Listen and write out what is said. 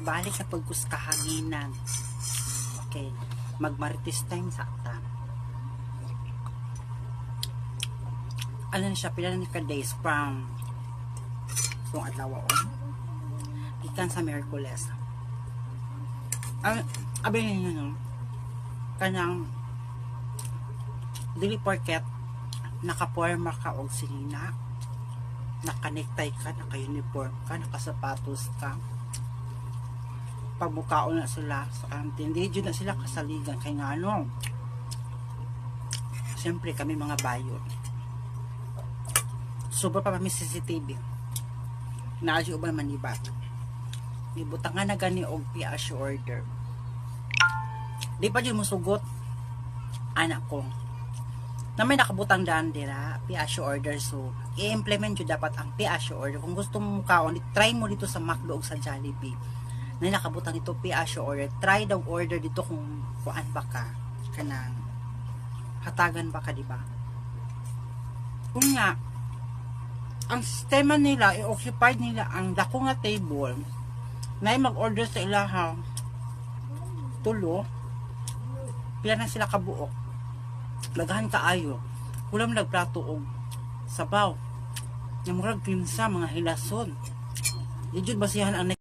balik sa pagkus kahanginan. Okay, magmarites time sa ta. Ano na siya, pila ni ka days from kung adlaw o. Ikan sa Miraculous. Ang, abin ninyo no, kanyang dili porket nakaporma ka og sinina nakanektay ka, naka-uniform ka, nakasapatos ka pagbukaon na sila sa kantin. Dyan na sila kasaligan. Kay nga ano siyempre kami mga bayo. Sobra pa kami CCTV naadyo uban manibat. Ibutang nga na gani og PH order. Di pa dyan musugot anak ko. Na may nakabutang daan dira PH order. So i-implement yun dapat ang PH order. Kung gusto mo kaon try mo dito sa McDo o sa Jollibee na nakabutang ito PH order try daw order dito kung kuan ba ka kanang hatagan ba ka di ba? Kung nga ang sistema nila i-occupied nila ang dako nga table na mag-order sa ilaha tulo pila na sila kabuok lagahan kaayo kulang nagplato og sabaw yung murag kinsa mga hilason. Di jud basihan ang